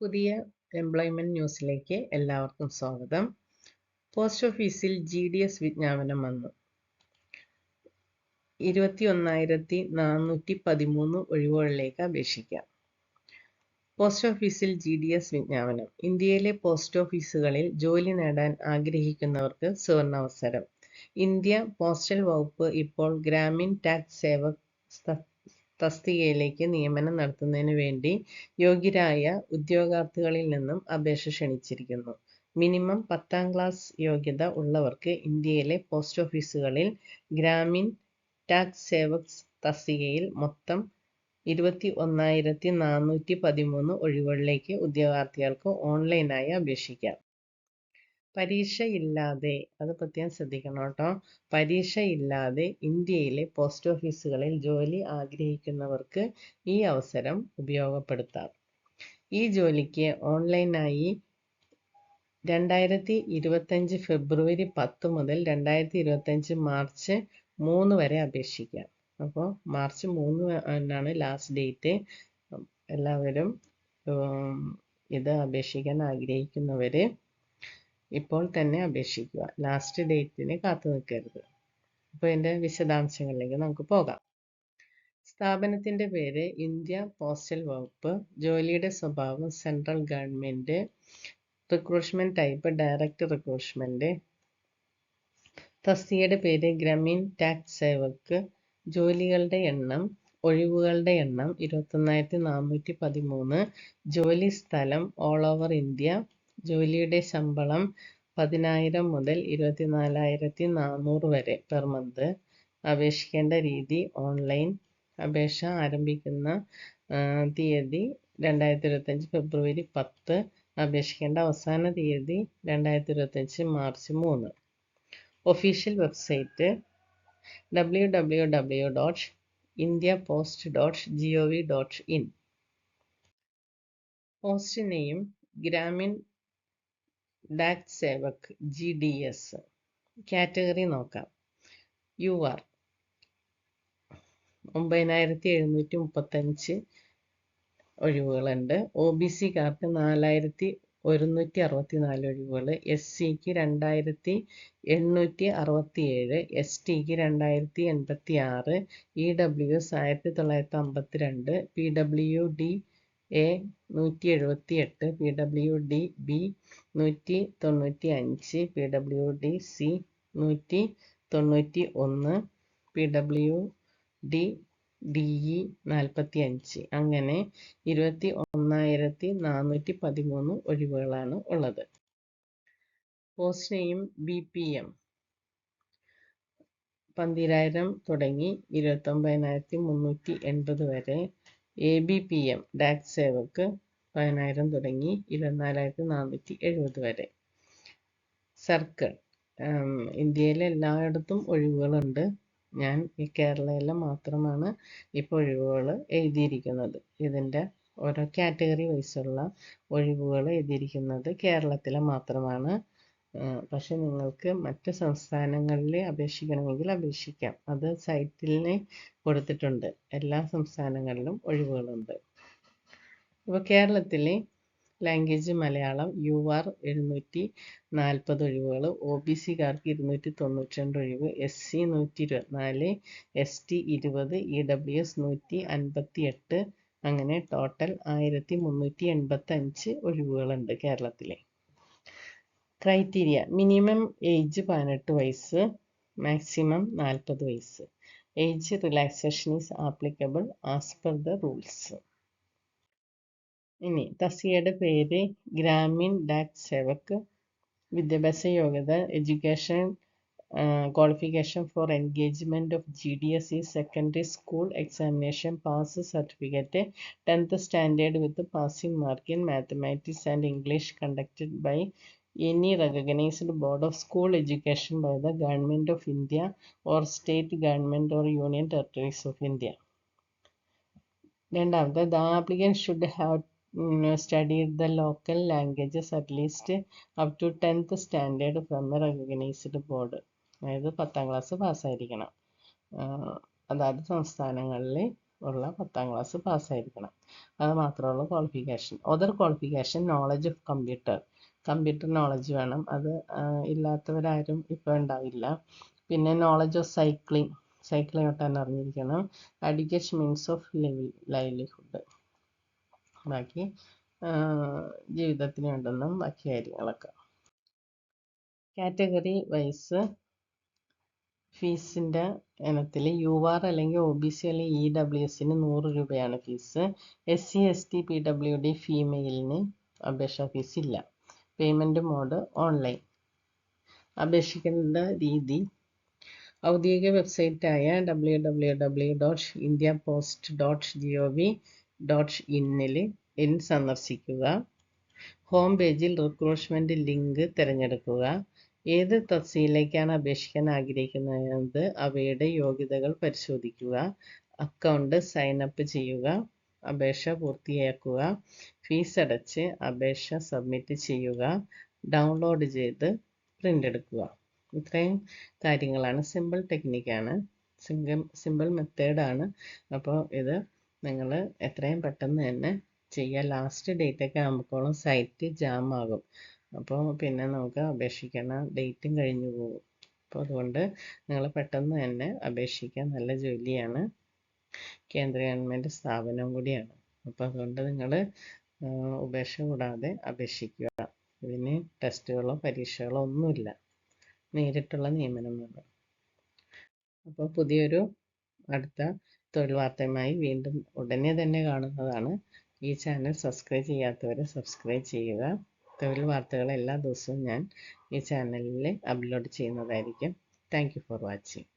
പുതിയ എംപ്ലോയ്മെന്റ് ന്യൂസിലേക്ക് എല്ലാവർക്കും സ്വാഗതം. പോസ്റ്റ് ഓഫീസിൽ ജി ഡി എസ് വിജ്ഞാപനം വന്നു. ഇരുപത്തി ഒന്നായിരത്തി നാനൂറ്റി പതിമൂന്ന് ഒഴിവുകളിലേക്ക് അപേക്ഷിക്കാം. പോസ്റ്റ് ഓഫീസിൽ ജി ഡി എസ് വിജ്ഞാപനം. ഇന്ത്യയിലെ പോസ്റ്റ് ഓഫീസുകളിൽ ജോലി നേടാൻ ആഗ്രഹിക്കുന്നവർക്ക് സുവർണാവസരം ഇന്ത്യ പോസ്റ്റൽ വകുപ്പ് ഇപ്പോൾ ഗ്രാമീൺ ടാക്സ് സേവക് തസ്തികയിലേക്ക് നിയമനം നടത്തുന്നതിന് വേണ്ടി യോഗ്യരായ ഉദ്യോഗാർത്ഥികളിൽ നിന്നും അപേക്ഷ ക്ഷണിച്ചിരിക്കുന്നു. മിനിമം പത്താം ക്ലാസ് യോഗ്യത ഉള്ളവർക്ക് ഇന്ത്യയിലെ പോസ്റ്റ് ഓഫീസുകളിൽ ഗ്രാമീൺ ടാക്സ് സേവക് തസ്തികയിൽ മൊത്തം ഇരുപത്തി ഒന്നായിരത്തി നാനൂറ്റി പതിമൂന്ന് ഒഴിവുകളിലേക്ക് ഉദ്യോഗാർത്ഥികൾക്ക് ഓൺലൈനായി അപേക്ഷിക്കാം. പരീക്ഷയില്ലാതെ അത് പ്രത്യേകം ശ്രദ്ധിക്കണം കേട്ടോ. പരീക്ഷയില്ലാതെ ഇന്ത്യയിലെ പോസ്റ്റ് ഓഫീസുകളിൽ ജോലി ആഗ്രഹിക്കുന്നവർക്ക് ഈ അവസരം ഉപയോഗപ്പെടുത്താം. ഈ ജോലിക്ക് ഓൺലൈനായി രണ്ടായിരത്തി ഇരുപത്തഞ്ച് ഫെബ്രുവരി പത്ത് മുതൽ രണ്ടായിരത്തി ഇരുപത്തഞ്ച് മാർച്ച് മൂന്ന് വരെ അപേക്ഷിക്കാം. അപ്പോൾ മാർച്ച് മൂന്ന് ആണ് ലാസ്റ്റ് ഡേറ്റ്. എല്ലാവരും ഇത് അപേക്ഷിക്കാൻ ആഗ്രഹിക്കുന്നവർ ഇപ്പോൾ തന്നെ അപേക്ഷിക്കുക. ലാസ്റ്റ് ഡേറ്റിന് കാത്തു നിൽക്കരുത്. അപ്പോൾ ഇതിന്റെ വിശദാംശങ്ങളിലേക്ക് നമുക്ക് പോകാം. സ്ഥാപനത്തിന്റെ പേര് ഇന്ത്യ പോസ്റ്റൽ വകുപ്പ്. ജോലിയുടെ സ്വഭാവം central government recruitment type direct recruitment തസ്തികയുടെ പേര് ഗ്രാമീൺ ടാക്സ് സേവക്. ജോലികളുടെ എണ്ണം ഒഴിവുകളുടെ എണ്ണം ഇരുപത്തൊന്നായിരത്തി നാനൂറ്റി പതിമൂന്ന്. ജോലി സ്ഥലം ഓൾ ഓവർ ഇന്ത്യ ജോലിയുടെ ശമ്പളം പതിനായിരം മുതൽ ഇരുപത്തിനാലായിരത്തി നാനൂറ് വരെ പെർ മന്ത് അപേക്ഷിക്കേണ്ട രീതി ഓൺലൈൻ അപേക്ഷ ആരംഭിക്കുന്ന തീയതി രണ്ടായിരത്തി ഇരുപത്തഞ്ച് ഫെബ്രുവരി പത്ത്. അപേക്ഷിക്കേണ്ട അവസാന തീയതി രണ്ടായിരത്തി ഇരുപത്തഞ്ച് മാർച്ച് മൂന്ന്. Official website W W W dot India post dot G O V dot in post name Gramin Dak Sevak G D S category നോക്കാം. യു ആർ ഒമ്പതിനായിരത്തി എഴുന്നൂറ്റി മുപ്പത്തഞ്ച് ഒഴിവുകളുണ്ട്. ഒ ബി സിക്കാർക്ക് നാലായിരത്തി ഒരുന്നൂറ്റി അറുപത്തി നാല് ഒഴിവുകൾ എസ് സിക്ക് രണ്ടായിരത്തി എണ്ണൂറ്റി അറുപത്തി ഏഴ് എസ് ടിക്ക് രണ്ടായിരത്തി എൺപത്തി ആറ് ഇ ഡബ്ല്യു എസ് ആയിരത്തി തൊള്ളായിരത്തി അമ്പത്തി രണ്ട് പി ഡബ്ല്യു ഡി എ നൂറ്റി എഴുപത്തി എട്ട് പി ഡബ്ല്യു ഡി ബി നൂറ്റി തൊണ്ണൂറ്റി അഞ്ച് പി ഡബ്ല്യു ഡി സി നൂറ്റി തൊണ്ണൂറ്റി ഒന്ന് P W D D E നാൽപ്പത്തി അഞ്ച് അങ്ങനെ ഇരുപത്തി ഒന്നായിരത്തി നാനൂറ്റി പതിമൂന്ന് ഒഴിവുകളാണ് ഉള്ളത്. പോസ്റ്റ് ബി പി എം പന്തിരായിരം തുടങ്ങി ഇരുപത്തൊമ്പതിനായിരത്തി മുന്നൂറ്റി എൺപത് വരെ A B P M Dak സേവക്ക് പതിനായിരം തുടങ്ങി ഇരുപത്തിനാലായിരത്തി നാനൂറ്റി എഴുപത് വരെ. സർക്കിൾ ഇന്ത്യയിലെ എല്ലായിടത്തും ഒഴിവുകളുണ്ട്. ഞാൻ ഈ കേരളയിലെ മാത്രമാണ് ഇപ്പോൾ ഒഴിവുകൾ എഴുതിയിരിക്കുന്നത്. ഇതിന്റെ ഓരോ കാറ്റഗറി വൈസുള്ള ഒഴിവുകൾ എഴുതിയിരിക്കുന്നത് കേരളത്തിലെ മാത്രമാണ്. പക്ഷെ നിങ്ങൾക്ക് മറ്റ് സംസ്ഥാനങ്ങളിൽ അപേക്ഷിക്കണമെങ്കിൽ അപേക്ഷിക്കാം. അത് സൈറ്റിന് കൊടുത്തിട്ടുണ്ട്. എല്ലാ സംസ്ഥാനങ്ങളിലും ഒഴിവുകളുണ്ട്. ഇപ്പോൾ കേരളത്തിൽ ലാംഗ്വേജ് മലയാളം യു ആർ എഴുന്നൂറ്റി നാൽപ്പത് ഒഴിവുകൾ ഒ ബി സിക്കാർക്ക് ഇരുന്നൂറ്റി തൊണ്ണൂറ്റി രണ്ട് ഒഴിവ് എസ് സി നൂറ്റി ഇരുപത്തിനാല് എസ് ടി ഇരുപത് ഇ ഡബ്ല്യു എസ് നൂറ്റി അൻപത്തി എട്ട് അങ്ങനെ ടോട്ടൽ ആയിരത്തി മുന്നൂറ്റി എൺപത്തി അഞ്ച് ഒഴിവുകളുണ്ട് കേരളത്തിൽ ക്രൈറ്റീരിയ മിനിമം ഏജ് പതിനെട്ട് വയസ്സ് മാക്സിമം നാൽപ്പത് വയസ്സ്. Age relaxation is applicable as per the rules ഇനി തസിയയുടെ പേര് ഗ്രാമീൺ ഡാക് സേവക് വിദ്യാഭ്യാസ യോഗ്യത education qualification for engagement of G D S E secondary school examination pass certificate tenth standard with passing mark in mathematics and English conducted by any recognised board of school education by the government of India or state government or union territories of India രണ്ടാമത്തെ the applicant should have studied the local languages at least up to tenth standard from a recognised board അതായത് പത്താം class പാസ്സായിരിക്കണം. അതാത് സംസ്ഥാനങ്ങളിൽ ഉള്ള പത്താം class പാസ്സായിരിക്കണം. അത് മാത്രമുള്ള qualification other qualification knowledge of computer computer knowledge വേണം. അത് ഇല്ലാത്തവരാരും ഇപ്പോൾ ഉണ്ടാവില്ല. പിന്നെ നോളജ് ഓഫ് സൈക്ലിംഗ് സൈക്ലിംഗ് ഒട്ടാൻ അറിഞ്ഞിരിക്കണം. എഡ്യൂക്കേഷൻ മീൻസ് ഓഫ് ലൈവ്ലിഹുഡ് ബാക്കി ജീവിതത്തിന് വേണ്ടുന്ന ബാക്കി കാര്യങ്ങളൊക്കെ. കാറ്റഗറി വൈസ് ഫീസിന്റെ ഇനത്തിൽ യു ആർ അല്ലെങ്കിൽ ഒ ബി സി അല്ലെങ്കിൽ ഇ ഡബ്ല്യു എസിന് നൂറ് രൂപയാണ് fees. S C S T P W D ഫീമെയിലിന് അപേക്ഷാ ഫീസ് ഇല്ല. പേയ്മെന്റ് മോഡ് ഓൺലൈൻ അപേക്ഷിക്കേണ്ട രീതി. ഔദ്യോഗിക വെബ്സൈറ്റായ W W W dot India Post dot G O V dot ഇന്നിൽ in സന്ദർശിക്കുക ഹോം പേജിൽ റിക്രൂട്ട്മെന്റ് ലിങ്ക് തിരഞ്ഞെടുക്കുക. ഏത് തസ്തിയിലേക്കാണ് അപേക്ഷിക്കാൻ ആഗ്രഹിക്കുന്നത്? അവയുടെ യോഗ്യതകൾ പരിശോധിക്കുക. അക്കൗണ്ട് സൈൻ അപ്പ് ചെയ്യുക. അപേക്ഷ പൂർത്തിയാക്കുക. ഫീസ് അടച്ച് അപേക്ഷ സബ്മിറ്റ് ചെയ്യുക. ഡൗൺലോഡ് ചെയ്ത് പ്രിന്റ് എടുക്കുക. ഇത്രയും കാര്യങ്ങളാണ്. സിമ്പിൾ ടെക്നിക്കാണ് സിംഗിൾ സിമ്പിൾ മെത്തേഡാണ് അപ്പോൾ ഇത് നിങ്ങൾ എത്രയും പെട്ടെന്ന് തന്നെ ചെയ്യുക ലാസ്റ്റ് ഡേറ്റ് ഒക്കെ സൈറ്റ് ജാം ആകും. അപ്പോൾ പിന്നെ നമുക്ക് അപേക്ഷിക്കണ ഡേറ്റും കഴിഞ്ഞു പോകും. അപ്പോൾ അതുകൊണ്ട് നിങ്ങൾ പെട്ടെന്ന് തന്നെ അപേക്ഷിക്കാൻ നല്ല ജോലിയാണ്. കേന്ദ്ര ഗവൺമെന്റ് സ്ഥാപനം കൂടിയാണ്. അപ്പോൾ അതുകൊണ്ട് നിങ്ങൾ ഉപേക്ഷ കൂടാതെ അപേക്ഷിക്കുക. ഇതിന് ടെസ്റ്റുകളോ പരീക്ഷകളോ ഒന്നുമില്ല. നേരിട്ടുള്ള നിയമനമാണ് അപ്പോൾ പുതിയൊരു അടുത്ത തൊഴിൽ വാർത്തയുമായി വീണ്ടും ഉടനെ തന്നെ കാണുന്നതാണ്. ഈ ചാനൽ സബ്സ്ക്രൈബ് ചെയ്യാത്തവരെ സബ്സ്ക്രൈബ് ചെയ്യുക. തൊഴിൽ വാർത്തകൾ എല്ലാ ദിവസവും ഞാൻ ഈ ചാനലിൽ അപ്ലോഡ് ചെയ്യുന്നതായിരിക്കും. Thank for watching.